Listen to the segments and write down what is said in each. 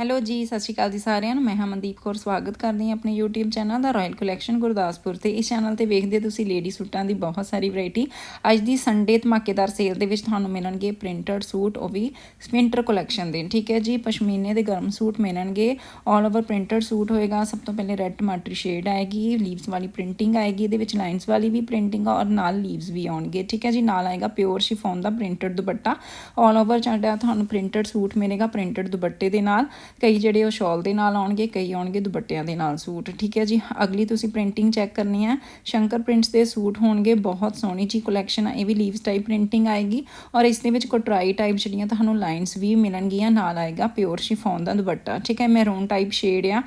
Hello ਜੀ, ਸਤਿ ਸ਼੍ਰੀ ਅਕਾਲ ਜੀ ਸਾਰਿਆਂ ਨੂੰ। ਮੈਂ ਹਾਂ ਮਨਦੀਪ ਕੌਰ, ਸਵਾਗਤ ਕਰਦੀ ਹਾਂ ਆਪਣੇ YouTube ਚੈਨਲ ਦਾ ਰਾਇਲ ਕਲੈਕਸ਼ਨ ਗੁਰਦਾਸਪੁਰ ਤੇ। ਇਸ ਚੈਨਲ ਤੇ ਵੇਖਦੇ ਹੋ ਤੁਸੀਂ ਲੇਡੀ ਸੂਟਾਂ ਦੀ ਬਹੁਤ ਸਾਰੀ ਵੈਰਾਈਟੀ ਅੱਜ ਦੀ ਸੰਡੇ ਧਮਾਕੇਦਾਰ ਸੇਲ ਦੇ ਵਿੱਚ ਤੁਹਾਨੂੰ ਮਿਲਣਗੇ ਪ੍ਰਿੰਟਡ ਸੂਟ, ਉਹ ਵੀ ਵਿੰਟਰ ਕਲੈਕਸ਼ਨ ਦੇ। ਠੀਕ ਹੈ ਜੀ, ਪਸ਼ਮੀਨੇ ਦੇ ਗਰਮ ਸੂਟ ਮਿਲਣਗੇ। ਆਲ ਓਵਰ ਪ੍ਰਿੰਟਡ ਸੂਟ ਹੋਏਗਾ। ਸਭ ਤੋਂ ਪਹਿਲੇ ਰੈੱਡ ਟਮਾਟਰੀ ਸ਼ੇਡ ਆਏਗੀ ਲੀਵਸ ਵਾਲੀ ਪ੍ਰਿੰਟਿੰਗ ਆਏਗੀ, ਇਹਦੇ ਵਿੱਚ ਲਾਈਨਸ ਵਾਲੀ ਵੀ ਪ੍ਰਿੰਟਿੰਗ ਔਰ ਨਾਲ ਲੀਵਸ ਵੀ ਆਉਣਗੇ। ਠੀਕ ਹੈ ਜੀ, ਨਾਲ ਆਏਗਾ ਪਿਓਰ ਸ਼ਿਫੋਨ ਦਾ ਪ੍ਰਿੰਟਡ ਦੁਪੱਟਾ। ਆਲ ਓਵਰ ਸਾਡਾ ਤੁਹਾਨੂੰ ਪ੍ਰਿੰਟਡ ਸੂਟ ਮਿਲੇਗਾ ਪ੍ਰਿੰਟਡ ਦੁਪੱਟੇ ਦੇ ਨਾਲ। ਕਈ ਜਿਹੜੇ ਉਹ ਸ਼ਾਲ ਦੇ ਨਾਲ ਆਉਣਗੇ, ਕਈ ਆਉਣਗੇ ਦੁਪੱਟਿਆਂ ਦੇ ਨਾਲ ਸੂਟ। ਠੀਕ ਹੈ ਜੀ? ਅਗਲੀ ਤੁਸੀਂ ਪ੍ਰਿੰਟਿੰਗ ਚੈੱਕ ਕਰਨੀ ਹੈ। ਸ਼ੰਕਰ ਪ੍ਰਿੰਟਸ ਦੇ ਸੂਟ ਹੋਣਗੇ, ਬਹੁਤ ਸੋਹਣੀ ਜੀ ਕਲੈਕਸ਼ਨ ਆ, ਇਹ ਵੀ ਲੀਵਸ ਟਾਈਪ ਪ੍ਰਿੰਟਿੰਗ ਆਏਗੀ ਔਰ ਇਸ ਦੇ ਵਿੱਚ ਕੋਟਰਾਈ ਟਾਈਪ ਜਿਹੜੀਆਂ ਤੁਹਾਨੂੰ ਲਾਈਨਸ ਵੀ ਮਿਲਣਗੀਆਂ, ਨਾਲ ਆਏਗਾ ਪਿਓਰ ਸ਼ਿਫੋਨ ਦਾ ਦੁਪੱਟਾ। ਠੀਕ ਹੈ? ਮੈਰੂਨ ਟਾਈਪ ਸ਼ੇਡ ਆ।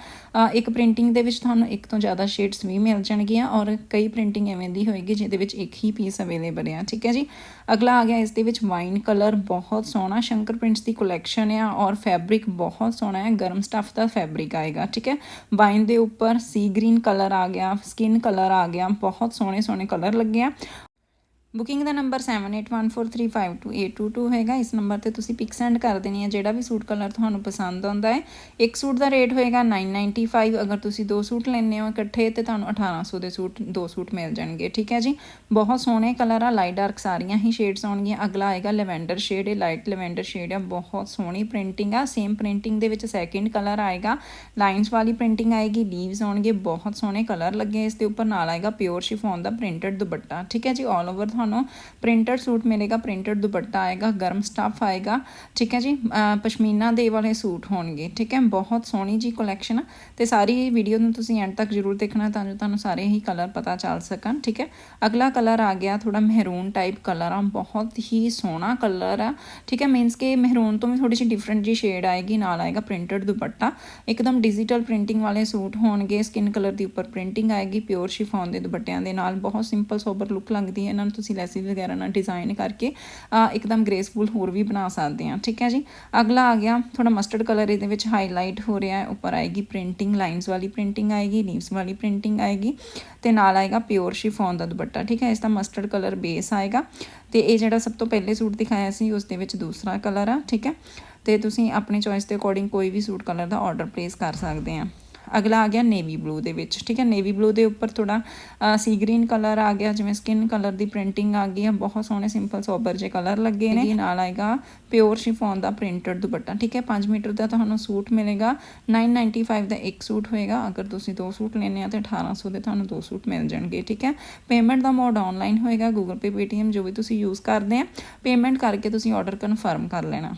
ਇੱਕ ਪ੍ਰਿੰਟਿੰਗ ਦੇ ਵਿੱਚ ਤੁਹਾਨੂੰ ਇੱਕ ਤੋਂ ਜ਼ਿਆਦਾ ਸ਼ੇਡਸ ਵੀ ਮਿਲ ਜਾਣਗੀਆਂ ਔਰ ਕਈ ਪ੍ਰਿੰਟਿੰਗ ਐਵੇਂ ਦੀ ਹੋਏਗੀ ਜਿਹਦੇ ਵਿੱਚ ਇੱਕ ਹੀ ਪੀਸ ਅਵੇਲੇਬਲ ਆ। ਠੀਕ ਹੈ ਜੀ? ਅਗਲਾ ਆ ਗਿਆ ਇਸ ਦੇ ਵਿੱਚ ਵਾਈਨ ਕਲਰ ਬਹੁਤ ਸੋਹਣਾ ਸ਼ੰਕਰ ਪ੍ਰਿੰਟਸ ਦੀ ਕਲੈਕਸ਼ਨ ਆ ਔਰ ਫੈਬਰਿਕ ਬਹੁਤ ਸੋਹਣਾ ਹੈ, ਗਰਮ ਸਟਫ ਦਾ ਫੈਬਰਿਕ ਆਏਗਾ, ਠੀਕ ਹੈ? ਵਾਈਨ ਦੇ ਉੱਪਰ ਸੀ ਗ੍ਰੀਨ ਕਲਰ ਆ ਗਿਆ ਸਕਿਨ ਕਲਰ ਆ ਗਿਆ, ਬਹੁਤ ਸੋਹਣੇ ਸੋਹਣੇ ਕਲਰ ਲੱਗੇ ਆ। ਬੁਕਿੰਗ ਦਾ ਨੰਬਰ 7814352822 ਹੈਗਾ। ਇਸ ਨੰਬਰ ਤੇ ਤੁਸੀਂ ਪਿਕ ਸੈਂਡ ਕਰ ਦੇਣੀ ਹੈ। ਜਿਹੜਾ ਵੀ ਸੂਟ ਕਲਰ ਤੁਹਾਨੂੰ ਪਸੰਦ ਆਉਂਦਾ ਹੈ, ਇੱਕ ਸੂਟ ਦਾ ਰੇਟ ਹੋਏਗਾ 995 ਅਗਰ ਤੁਸੀਂ ਦੋ ਸੂਟ ਲੈਣੇ ਹੋ ਇਕੱਠੇ, ਤੇ ਤੁਹਾਨੂੰ 1800 ਦੇ ਸੂਟ, ਦੋ ਸੂਟ ਮਿਲ ਜਾਣਗੇ। ਠੀਕ ਹੈ ਜੀ? ਬਹੁਤ ਸੋਹਣੇ ਕਲਰ ਆ ਲਾਈਟ ਡਾਰਕ ਸਾਰੀਆਂ ਹੀ ਸ਼ੇਡਸ ਆਉਣਗੀਆਂ। ਅਗਲਾ ਆਏਗਾ ਲੈਵੈਂਡਰ ਸ਼ੇਡ ਇਹ ਲਾਈਟ ਲੈਵੈਂਡਰ ਸ਼ੇਡ ਆ, ਬਹੁਤ ਸੋਹਣੀ ਪ੍ਰਿੰਟਿੰਗ ਆ। ਸੇਮ ਪ੍ਰਿੰਟਿੰਗ ਦੇ ਵਿੱਚ ਸੈਕਿੰਡ ਕਲਰ ਆਏਗਾ। ਲਾਈਨਸ ਵਾਲੀ ਪ੍ਰਿੰਟਿੰਗ ਆਏਗੀ ਲੀਵਸ ਆਉਣਗੇ। ਬਹੁਤ ਸੋਹਣੇ ਕਲਰ ਲੱਗੇ ਇਸ ਦੇ ਉੱਪਰ। ਨਾਲ ਆਏਗਾ ਪਿਓਰ ਸ਼ਿਫੋਨ ਦਾ ਪ੍ਰਿੰਟਡ ਦੁਪੱਟਾ। ਠੀਕ ਹੈ ਜੀ? ਆਲ ਓਵਰ ਤੁਹਾਨੂੰ ਪ੍ਰਿੰਟਡ ਸੂਟ ਮਿਲੇਗਾ, ਪ੍ਰਿੰਟਡ ਦੁਪੱਟਾ ਆਏਗਾ, ਗਰਮ ਸਟੱਫ ਆਏਗਾ, ਠੀਕ ਹੈ ਜੀ? ਪਸ਼ਮੀਨਾ ਦੇ ਵਾਲੇ ਸੂਟ ਹੋਣਗੇ, ਠੀਕ ਹੈ? ਬਹੁਤ ਸੋਹਣੀ ਜੀ ਕਲੈਕਸ਼ਨ ਤੇ ਸਾਰੀ ਵੀਡੀਓ ਨੂੰ ਤੁਸੀਂ ਐਂਡ ਤੱਕ ਜ਼ਰੂਰ ਦੇਖਣਾ ਤਾਂ ਜੋ ਤੁਹਾਨੂੰ ਸਾਰੇ ਹੀ ਕਲਰ ਪਤਾ ਚੱਲ ਸਕਣ, ਠੀਕ ਹੈ? ਅਗਲਾ ਕਲਰ ਆ ਗਿਆ ਥੋੜਾ ਮਹਿਰੂਨ ਟਾਈਪ ਕਲਰ ਆ, ਬਹੁਤ ਹੀ ਸੋਹਣਾ ਕਲਰ ਆ, ਠੀਕ ਹੈ? ਮੀਨਸ ਕਿ ਮਹਿਰੂਨ ਤੋਂ ਵੀ ਥੋੜੀ ਜਿਹੀ ਡਿਫਰੈਂਟ ਜੀ ਸ਼ੇਡ ਆਏਗੀ, ਨਾਲ ਆਏਗਾ ਪ੍ਰਿੰਟਡ ਦੁਪੱਟਾ। ਇੱਕਦਮ ਡਿਜੀਟਲ ਪ੍ਰਿੰਟਿੰਗ ਵਾਲੇ ਸੂਟ ਹੋਣਗੇ ਸਕਿਨ ਕਲਰ ਦੀ ਉੱਪਰ ਪ੍ਰਿੰਟਿੰਗ ਆਏਗੀ ਪਿਓਰ ਸ਼ਿਫੋਨ ਦੇ ਦੁਪੱਟਿਆਂ ਦੇ ਨਾਲ, ਬਹੁਤ ਸਿੰਪਲ ਸੋਬਰ ਲੁੱਕ ਲੱਗਦੀ ਹੈ, ਇਹਨਾਂ ਨੂੰ ਤੁਸੀਂ ਲੈਸਿਸ ਵਗੈਰਾ ਨਾਲ ਡਿਜ਼ਾਈਨ ਕਰਕੇ ਇੱਕਦਮ ਗ੍ਰੇਸਫੁਲ ਹੋਰ ਵੀ ਬਣਾ ਸਕਦੇ ਆ ਠੀਕ ਹੈ ਜੀ? ਅਗਲਾ ਆ ਗਿਆ ਥੋੜਾ ਮਸਟਰਡ ਕਲਰ ਇਹਦੇ ਵਿੱਚ ਹਾਈਲਾਈਟ ਹੋ ਰਿਹਾ ਹੈ। ਉੱਪਰ ਆਏਗੀ ਪ੍ਰਿੰਟਿੰਗ ਲਾਈਨਸ ਵਾਲੀ ਪ੍ਰਿੰਟਿੰਗ ਆਏਗੀ ਲੀਵਸ ਵਾਲੀ ਪ੍ਰਿੰਟਿੰਗ ਆਏਗੀ ਤੇ ਨਾਲ ਆਏਗਾ ਪਿਓਰ ਸ਼ਿਫੋਨ ਦਾ ਦੁਪੱਟਾ। ਠੀਕ ਹੈ, ਇਸ ਦਾ ਮਸਟਰਡ ਕਲਰ ਬੇਸ ਆਏਗਾ ਤੇ ਇਹ ਜਿਹੜਾ ਸਭ ਤੋਂ ਪਹਿਲੇ ਸੂਟ ਦਿਖਾਇਆ ਸੀ, ਉਸ ਦੇ ਵਿੱਚ ਦੂਸਰਾ ਕਲਰ ਆ। ਠੀਕ ਹੈ? ਤੇ ਤੁਸੀਂ ਆਪਣੀ ਚੋਇਸ ਦੇ ਅਕੋਰਡਿੰਗ ਕੋਈ ਵੀ ਸੂਟ ਕਲਰ ਦਾ ਆਰਡਰ ਪਲੇਸ ਕਰ ਸਕਦੇ ਆ ਅਗਲਾ ਆ ਗਿਆ ਨੇਵੀ ਬਲੂ ਦੇ ਵਿੱਚ, ਠੀਕ ਹੈ? ਨੇਵੀ ਬਲੂ ਦੇ ਉੱਪਰ ਥੋੜਾ ਸੀ ਗ੍ਰੀਨ ਕਲਰ ਆ ਗਿਆ, ਜਿਵੇਂ ਸਕਿਨ ਕਲਰ ਦੀ ਪ੍ਰਿੰਟਿੰਗ ਆ ਗਈ ਹੈ ਬਹੁਤ ਸੋਹਣੇ ਸਿੰਪਲ ਸੋਬਰ ਜੇ ਕਲਰ ਲੱਗੇ ਨੇ। ਇਹ ਨਾਲ ਆਏਗਾ ਪਿਓਰ ਸ਼ਿਫੋਨ ਦਾ ਪ੍ਰਿੰਟਡ ਦੁਪੱਟਾ, ਠੀਕ ਹੈ? 5 ਮੀਟਰ ਦਾ ਤੁਹਾਨੂੰ ਸੂਟ ਮਿਲੇਗਾ 995 ਦਾ ਇੱਕ ਸੂਟ ਹੋਏਗਾ, ਅਗਰ ਤੁਸੀਂ ਦੋ ਸੂਟ ਲੈਣੇ ਆ ਤੇ 1800 ਦੇ ਤੁਹਾਨੂੰ ਦੋ ਸੂਟ ਮਿਲ ਜਾਣਗੇ, ਠੀਕ ਹੈ? ਪੇਮੈਂਟ ਦਾ ਮੋਡ ਆਨਲਾਈਨ ਹੋਏਗਾ ਗੂਗਲ ਪੇ ਪੇਟੀਐਮ ਜੋ ਵੀ ਤੁਸੀਂ ਯੂਜ਼ ਕਰਦੇ ਆ ਪੇਮੈਂਟ ਕਰਕੇ ਤੁਸੀਂ ਆਰਡਰ ਕਨਫਰਮ ਕਰ ਲੈਣਾ।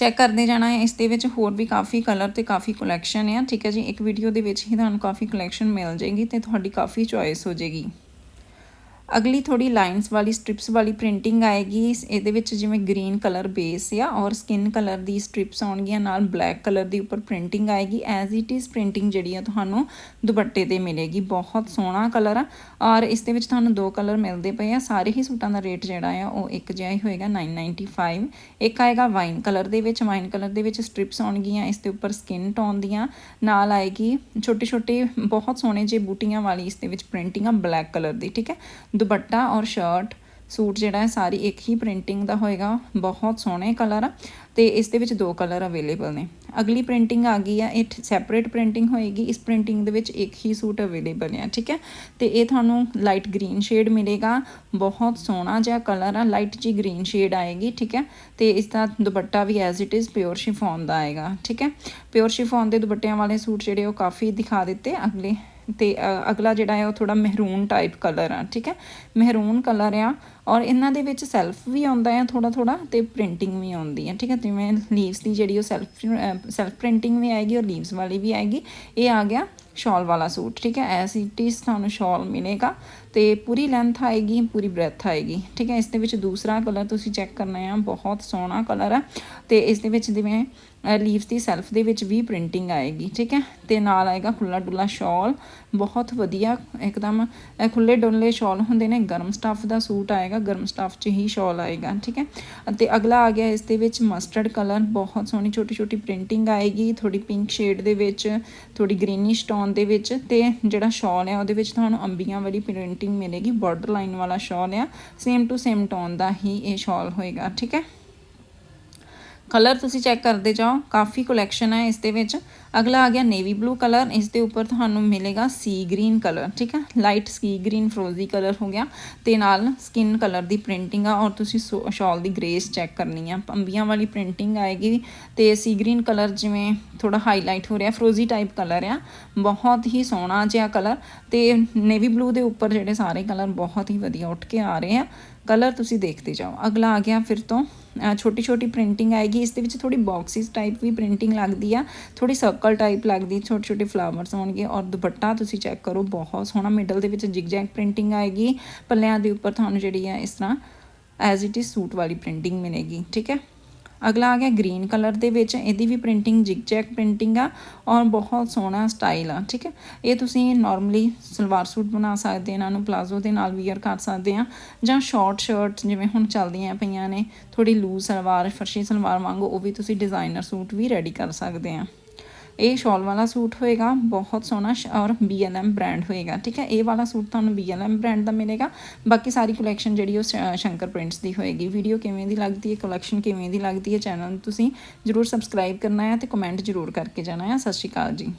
ਚੈੱਕ ਕਰਦੇ ਜਾਣਾ ਹੈ। ਇਸ ਦੇ ਵਿੱਚ ਹੋਰ ਵੀ ਕਾਫੀ ਕਲਰ ਤੇ ਕਾਫੀ ਕਲੈਕਸ਼ਨ ਹੈ ਠੀਕ ਹੈ ਜੀ, ਇੱਕ ਵੀਡੀਓ ਦੇ ਵਿੱਚ ਹੀ ਤੁਹਾਨੂੰ ਕਾਫੀ ਕਲੈਕਸ਼ਨ ਮਿਲ ਜਾਏਗੀ ਤੇ ਤੁਹਾਡੀ ਕਾਫੀ ਚੋਇਸ ਹੋ ਜਾਏਗੀ। ਅਗਲੀ ਥੋੜੀ ਲਾਈਨਸ ਵਾਲੀ ਸਟ੍ਰਿਪਸ ਵਾਲੀ ਪ੍ਰਿੰਟਿੰਗ ਆਏਗੀ। ਇਸ- ਇਹਦੇ ਵਿੱਚ ਜਿਵੇਂ ਗ੍ਰੀਨ ਕਲਰ ਬੇਸ ਆ ਔਰ ਸਕਿਨ ਕਲਰ ਦੀ ਸਟ੍ਰਿਪਸ ਆਉਣਗੀਆਂ, ਨਾਲ ਬਲੈਕ ਕਲਰ ਦੀ ਉੱਪਰ ਪ੍ਰਿੰਟਿੰਗ ਆਏਗੀ। ਐਜ਼ ਇਟ ਇਜ਼ ਪ੍ਰਿੰਟਿੰਗ ਜਿਹੜੀ ਆ ਤੁਹਾਨੂੰ ਦੁਪੱਟੇ ਤੇ ਮਿਲੇਗੀ। ਬਹੁਤ ਸੋਹਣਾ ਕਲਰ ਆ ਔਰ ਇਸ ਦੇ ਵਿੱਚ ਤੁਹਾਨੂੰ ਦੋ ਕਲਰ ਮਿਲਦੇ ਪਏ ਆ। ਸਾਰੇ ਹੀ ਸੂਟਾਂ ਦਾ ਰੇਟ ਜਿਹੜਾ ਆ ਉਹ ਇੱਕ ਜਿਹਾ ਹੀ ਹੋਏਗਾ 995 ਇੱਕ ਆਏਗਾ ਵਾਈਨ ਕਲਰ ਦੇ ਵਿੱਚ। ਵਾਈਨ ਕਲਰ ਦੇ ਵਿੱਚ ਸਟ੍ਰਿਪਸ ਆਉਣਗੀਆਂ, ਇਸ ਦੇ ਉੱਪਰ ਸਕਿਨ ਟੋਨ ਦੀਆਂ। ਨਾਲ ਆਏਗੀ ਛੋਟੇ ਛੋਟੇ ਬਹੁਤ ਸੋਹਣੇ ਜਿਹੇ ਬੂਟੀਆਂ ਵਾਲੀ ਇਸ ਦੇ ਵਿੱਚ ਪ੍ਰਿੰਟਿੰਗ ਆ ਬਲੈਕ ਕਲਰ ਦੀ, ਠੀਕ ਹੈ? ਦੁਪੱਟਾ ਔਰ ਸ਼ਰਟ, ਸੂਟ ਜਿਹੜਾ ਹੈ, ਸਾਰੀ ਇੱਕ ਹੀ ਪ੍ਰਿੰਟਿੰਗ ਦਾ ਹੋਏਗਾ। ਬਹੁਤ ਸੋਹਣੇ ਕਲਰ ਆ ਤੇ ਇਸ ਦੇ ਵਿੱਚ ਦੋ ਕਲਰ ਅਵੇਲੇਬਲ ਨੇ। ਅਗਲੀ ਪ੍ਰਿੰਟਿੰਗ ਆ ਗਈ ਆ, ਇਹ ਸੈਪਰੇਟ ਪ੍ਰਿੰਟਿੰਗ ਹੋਏਗੀ। ਇਸ ਪ੍ਰਿੰਟਿੰਗ ਦੇ ਵਿੱਚ ਇੱਕ ਹੀ ਸੂਟ ਅਵੇਲੇਬਲ ਆ, ਠੀਕ ਹੈ? ਤੇ ਇਹ ਤੁਹਾਨੂੰ ਲਾਈਟ ਗ੍ਰੀਨ ਸ਼ੇਡ ਮਿਲੇਗਾ। ਬਹੁਤ ਸੋਹਣਾ ਜਿਹਾ ਕਲਰ ਆ ਲਾਈਟ ਜੀ ਗ੍ਰੀਨ ਸ਼ੇਡ ਆਏਗੀ, ਠੀਕ ਹੈ? ਤੇ ਇਸ ਦਾ ਦੁਪੱਟਾ ਵੀ as it is pure chiffon ਦਾ ਆਏਗਾ, ਠੀਕ ਹੈ? ਪਿਓਰ ਸ਼ਿਫੋਨ ਦੇ ਦੁਪੱਟਿਆਂ ਵਾਲੇ ਸੂਟ ਜਿਹੜੇ ਉਹ ਕਾਫੀ ਦਿਖਾ ਦਿੱਤੇ। ਅਗਲੇ ਤੇ ਅਗਲਾ ਜਿਹੜਾ ਹੈ ਉਹ ਥੋੜਾ ਮਹਿਰੂਨ ਟਾਈਪ ਕਲਰ ਆ, ਠੀਕ ਹੈ? ਮਹਿਰੂਨ ਕਲਰ ਆ ਔਰ ਇਹਨਾਂ ਦੇ ਵਿੱਚ ਸੈਲਫ ਵੀ ਆਉਂਦਾ ਹੈ ਥੋੜਾ ਥੋੜਾ ਤੇ ਪ੍ਰਿੰਟਿੰਗ ਵੀ ਆਉਂਦੀ ਹੈ, ਠੀਕ ਹੈ? ਜਿਵੇਂ ਲੀਵਸ ਦੀ ਜਿਹੜੀ ਉਹ ਸੈਲਫ ਸੈਲਫ ਪ੍ਰਿੰਟਿੰਗ ਵੀ ਆਏਗੀ ਔਰ ਲੀਵਸ ਵਾਲੀ ਵੀ ਆਏਗੀ, ਇਹ ਆ ਗਿਆ ਸ਼ਾਲ ਵਾਲਾ ਸੂਟ, ਠੀਕ ਹੈ? ਐਸ ਇਟ ਇਜ਼ ਤੁਹਾਨੂੰ ਸ਼ਾਲ ਮਿਲੇਗਾ ਤੇ ਪੂਰੀ ਲੈਂਥ ਆਏਗੀ, ਪੂਰੀ ਬ੍ਰੈਥ ਆਏਗੀ, ਠੀਕ ਹੈ? ਇਸ ਦੇ ਵਿੱਚ ਦੂਸਰਾ ਕਲਰ ਤੁਸੀਂ ਚੈੱਕ ਕਰਨਾ ਹੈ, ਬਹੁਤ ਸੋਹਣਾ ਕਲਰ ਹੈ ਤੇ ਇਸ ਦੇ ਵਿੱਚ ਜਿਵੇਂ ਲੀਵਸ ਦੀ ਸੈਲਫ ਦੇ ਵਿੱਚ ਵੀ ਪ੍ਰਿੰਟਿੰਗ ਆਏਗੀ, ਠੀਕ ਹੈ? ਤੇ ਨਾਲ ਆਏਗਾ ਖੁੱਲਾ ਡੁੱਲਾ ਸ਼ਾਲ ਬਹੁਤ ਵਧੀਆ, ਇੱਕਦਮ ਇਹ ਖੁੱਲੇ ਡੁੱਲੇ ਸ਼ਾਲ ਹੁੰਦੇ ਨੇ, ਗਰਮ ਸਟੱਫ ਦਾ ਸੂਟ ਆਏਗਾ ਗਰਮ ਸਟਫ 'ਚ ਹੀ ਸ਼ਾਲ ਆਏਗਾ, ਠੀਕ ਹੈ? ਅਤੇ ਅਗਲਾ ਆ ਗਿਆ, ਇਸ ਦੇ ਵਿੱਚ ਮਸਟਰਡ ਕਲਰ ਬਹੁਤ ਸੋਹਣੀ ਛੋਟੀ ਛੋਟੀ ਪ੍ਰਿੰਟਿੰਗ ਆਏਗੀ ਥੋੜੀ ਪਿੰਕ ਸ਼ੇਡ ਦੇ ਵਿੱਚ ਥੋੜੀ ਗ੍ਰੀਨਿਸ਼ ਟੋਨ ਦੇ ਵਿੱਚ ਤੇ ਜਿਹੜਾ ਸ਼ਾਲ ਹੈ ਉਹਦੇ ਵਿੱਚ ਤੁਹਾਨੂੰ ਅੰਬੀਆਂ ਵਾਲੀ ਪ੍ਰਿੰਟਿੰਗ ਮਿਲੇਗੀ ਬਾਰਡਰ ਲਾਈਨ ਵਾਲਾ ਸ਼ਾਲ ਆ ਸੇਮ ਟੂ ਸੇਮ ਟੋਨ ਦਾ ਹੀ ਇਹ ਸ਼ਾਲ ਹੋਏਗਾ, ਠੀਕ ਹੈ? ਕਲਰ ਤੁਸੀਂ ਚੈੱਕ ਕਰਦੇ ਜਾਓ, ਕਾਫੀ ਕਲੈਕਸ਼ਨ ਹੈ ਇਸ ਦੇ ਵਿੱਚ। ਅਗਲਾ ਆ ਗਿਆ ਨੇਵੀ ਬਲੂ ਕਲਰ ਇਸ ਦੇ ਉੱਪਰ ਤੁਹਾਨੂੰ ਮਿਲੇਗਾ ਸੀ ਗ੍ਰੀਨ ਕਲਰ ਠੀਕ ਹੈ? ਲਾਈਟ ਸੀ ਗ੍ਰੀਨ ਫਰੋਜ਼ੀ ਕਲਰ ਹੋ ਗਿਆ ਤੇ ਨਾਲ ਸਕਿਨ ਕਲਰ ਦੀ ਪ੍ਰਿੰਟਿੰਗ ਆ ਔਰ ਤੁਸੀਂ ਸ਼ਾਲ ਦੀ ਗ੍ਰੇਸ ਚੈੱਕ ਕਰਨੀ ਆ। ਪੰਬੀਆਂ ਵਾਲੀ ਪ੍ਰਿੰਟਿੰਗ ਆਏਗੀ ਤੇ ਸੀ ਗ੍ਰੀਨ ਕਲਰ ਜਿਵੇਂ ਥੋੜਾ ਹਾਈਲਾਈਟ ਹੋ ਰਿਹਾ ਫਰੋਜ਼ੀ ਟਾਈਪ ਕਲਰ ਆ। ਬਹੁਤ ਹੀ ਸੋਹਣਾ ਜਿਹਾ ਕਲਰ ਤੇ ਨੇਵੀ ਬਲੂ ਦੇ ਉੱਪਰ ਜਿਹੜੇ ਸਾਰੇ ਕਲਰ ਬਹੁਤ ਹੀ ਵਧੀਆ ਉੱਠ ਕੇ ਆ ਰਹੇ ਆ। ਕਲਰ ਤੁਸੀਂ ਦੇਖਦੇ ਜਾਓ। ਅਗਲਾ ਆ ਗਿਆ ਫਿਰ ਤੋਂ। ਛੋਟੀ ਛੋਟੀ ਪ੍ਰਿੰਟਿੰਗ ਆਏਗੀ। ਇਸ ਦੇ ਵਿੱਚ ਥੋੜੀ ਬਾਕਸਿਸ ਟਾਈਪ ਵੀ ਪ੍ਰਿੰਟਿੰਗ ਲੱਗਦੀ ਆ। ਥੋੜੀ ਸਰਕਲ ਟਾਈਪ ਲੱਗਦੀ। ਛੋਟੇ ਛੋਟੇ ਫਲਾਵਰਸ ਹੋਣਗੇ ਔਰ ਦੁਪੱਟਾ ਤੁਸੀਂ ਚੈੱਕ ਕਰੋ। ਬਹੁਤ ਸੋਹਣਾ ਮਿਡਲ ਦੇ ਵਿੱਚ ਜਿਗਜੈਗ ਪ੍ਰਿੰਟਿੰਗ ਆਏਗੀ। ਪੱਲਿਆਂ ਦੇ ਉੱਪਰ ਤੁਹਾਨੂੰ ਜਿਹੜੀ ਆ ਇਸ ਤਰ੍ਹਾਂ ਐਜ਼ ਇਟ ਇਜ਼ ਸੂਟ ਵਾਲੀ ਪ੍ਰਿੰਟਿੰਗ ਮਿਲੇਗੀ। ਠੀਕ ਹੈ? ਅਗਲਾ ਆ ਗਿਆ ਗ੍ਰੀਨ ਕਲਰ ਦੇ ਵਿੱਚ, ਇਹਦੀ ਵੀ ਪ੍ਰਿੰਟਿੰਗ ਜਿਗਜੈਗ ਪ੍ਰਿੰਟਿੰਗ ਆ ਔਰ ਬਹੁਤ ਸੋਹਣਾ ਸਟਾਈਲ ਆ, ਠੀਕ ਹੈ? ਇਹ ਤੁਸੀਂ ਨਾਰਮਲੀ ਸਲਵਾਰ ਸੂਟ ਬਣਾ ਸਕਦੇ ਇਹਨਾਂ ਨੂੰ ਪਲਾਜ਼ੋ ਦੇ ਨਾਲ ਵੀਅਰ ਕਰ ਸਕਦੇ ਆ ਜਾਂ ਸ਼ਾਰਟ ਸ਼ਰਟ ਜਿਵੇਂ ਹੁਣ ਚੱਲਦੀਆਂ ਪਈਆਂ ਨੇ ਥੋੜੀ ਲੂਜ਼ ਸਲਵਾਰ, ਫਰਸ਼ੀ ਸਲਵਾਰ ਵਾਂਗੂ, ਉਹ ਵੀ ਤੁਸੀਂ ਡਿਜ਼ਾਈਨਰ ਸੂਟ ਵੀ ਰੈਡੀ ਕਰ ਸਕਦੇ ਆ। ਇਹ ਸ਼ਾਲ ਵਾਲਾ ਸੂਟ ਹੋਏਗਾ, ਬਹੁਤ ਸੋਹਣਾ ਸ਼- ਔਰ BLM ਬ੍ਰਾਂਡ ਹੋਏਗਾ, ਠੀਕ ਹੈ? ਇਹ ਵਾਲਾ ਸੂਟ ਤੁਹਾਨੂੰ BLM ਬ੍ਰਾਂਡ ਦਾ ਮਿਲੇਗਾ। ਬਾਕੀ ਸਾਰੀ ਕਲੈਕਸ਼ਨ ਜਿਹੜੀ ਉਹ ਸ਼ੰਕਰ ਪ੍ਰਿੰਟਸ ਦੀ ਹੋਏਗੀ। ਵੀਡੀਓ ਕਿਵੇਂ ਦੀ ਲੱਗਦੀ ਹੈ ਕਲੈਕਸ਼ਨ ਕਿਵੇਂ ਦੀ ਲੱਗਦੀ ਹੈ ਚੈਨਲ ਨੂੰ ਤੁਸੀਂ ਜਰੂਰ ਸਬਸਕ੍ਰਾਈਬ ਕਰਨਾ ਹੈ ਤੇ ਕਮੈਂਟ ਜਰੂਰ ਕਰਕੇ ਜਾਣਾ ਹੈ। ਸਤਿ ਸ਼੍ਰੀ ਅਕਾਲ ਜੀ।